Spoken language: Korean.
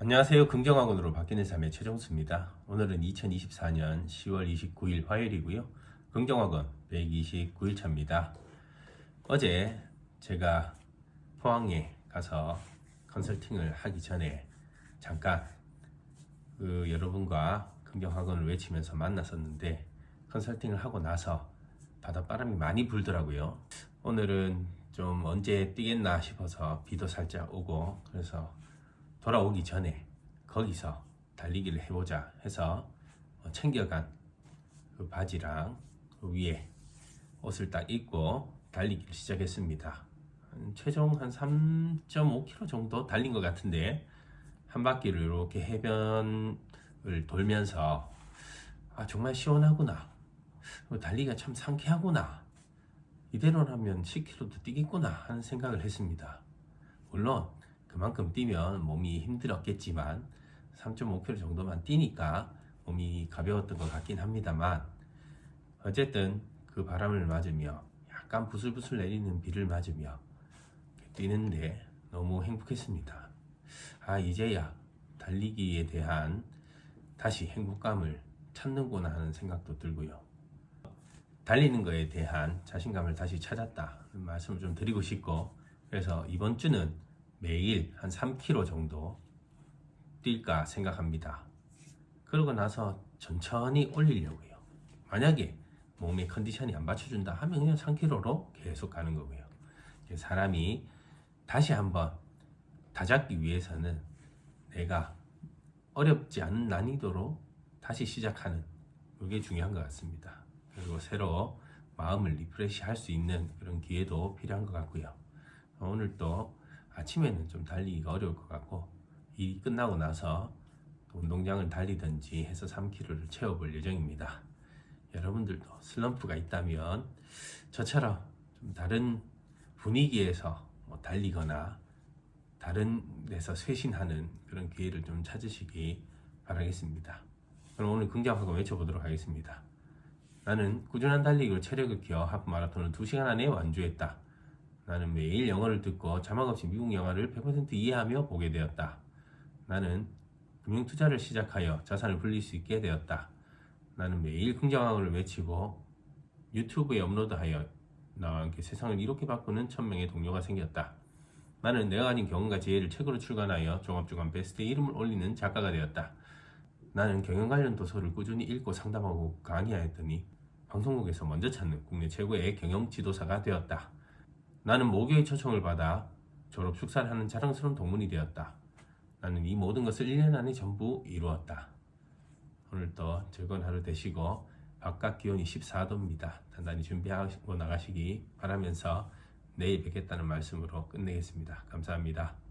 안녕하세요. 긍정학원으로 바뀌는 삶의 최정수입니다. 오늘은 2024년 10월 29일 화요일이고요. 긍정학원 129일 차입니다. 어제 제가 포항에 가서 컨설팅을 하기 전에 잠깐 그 여러분과 긍정학원을 외치면서 만났었는데 컨설팅을 하고 나서 바닷바람이 많이 불더라고요. 오늘은 좀 언제 뛰겠나 싶어서 비도 살짝 오고 그래서 돌아오기 전에 거기서 달리기를 해보자 해서 어, 챙겨간 그 바지랑 그 위에 옷을 딱 입고 달리기를 시작했습니다. 한 최종 한 3.5km 정도 달린 것 같은데 한 바퀴를 이렇게 해변을 돌면서 아 정말 시원하구나 어, 달리기가 참 상쾌하구나 이대로라면 10km도 뛰겠구나 하는 생각을 했습니다. 물론 그만큼 뛰면 몸이 힘들었겠지만 3.5km 정도만 뛰니까 몸이 가벼웠던 것 같긴 합니다만 어쨌든 그 바람을 맞으며 약간 부슬부슬 내리는 비를 맞으며 뛰는데 너무 행복했습니다. 아 이제야 달리기에 대한 다시 행복감을 찾는구나 하는 생각도 들고요. 달리는 거에 대한 자신감을 다시 찾았다 말씀을 좀 드리고 싶고 그래서 이번 주는 매일 한 3km 정도 뛸까 생각합니다. 그러고 나서 천천히 올리려고요. 만약에 몸의 컨디션이 안 받쳐준다 하면 그냥 3km로 계속 가는 거고요. 사람이 다시 한번 다잡기 위해서는 내가 어렵지 않은 난이도로 다시 시작하는 그게 중요한 것 같습니다. 그리고 새로 마음을 리프레시 할 수 있는 그런 기회도 필요한 것 같고요. 오늘 또 아침에는 좀 달리기가 어려울 것 같고 이 끝나고 나서 또 운동장을 달리든지 해서 3km를 채워볼 예정입니다. 여러분들도 슬럼프가 있다면 저처럼 좀 다른 분위기에서 뭐 달리거나 다른 데서 쇄신하는 그런 기회를 좀 찾으시기 바라겠습니다. 그럼 오늘 긍정하고 외쳐보도록 하겠습니다. 나는 꾸준한 달리기로 체력을 키워 하프 마라톤을 2시간 안에 완주했다. 나는 매일 영어를 듣고 자막 없이 미국 영화를 100% 이해하며 보게 되었다. 나는 금융 투자를 시작하여 자산을 불릴 수 있게 되었다. 나는 매일 긍정학을 외치고 유튜브에 업로드하여 나와 함께 세상을 이렇게 바꾸는 천명의 동료가 생겼다. 나는 내가 가진 경험과 지혜를 책으로 출간하여 종합주간 베스트에 이름을 올리는 작가가 되었다. 나는 경영 관련 도서를 꾸준히 읽고 상담하고 강의하였더니 방송국에서 먼저 찾는 국내 최고의 경영 지도사가 되었다. 나는 모교의 초청을 받아 졸업 축사를 하는 자랑스러운 동문이 되었다. 나는 이 모든 것을 1년 안에 전부 이루었다. 오늘도 즐거운 하루 되시고 바깥 기온이 14도입니다. 단단히 준비하고 나가시기 바라면서 내일 뵙겠다는 말씀으로 끝내겠습니다. 감사합니다.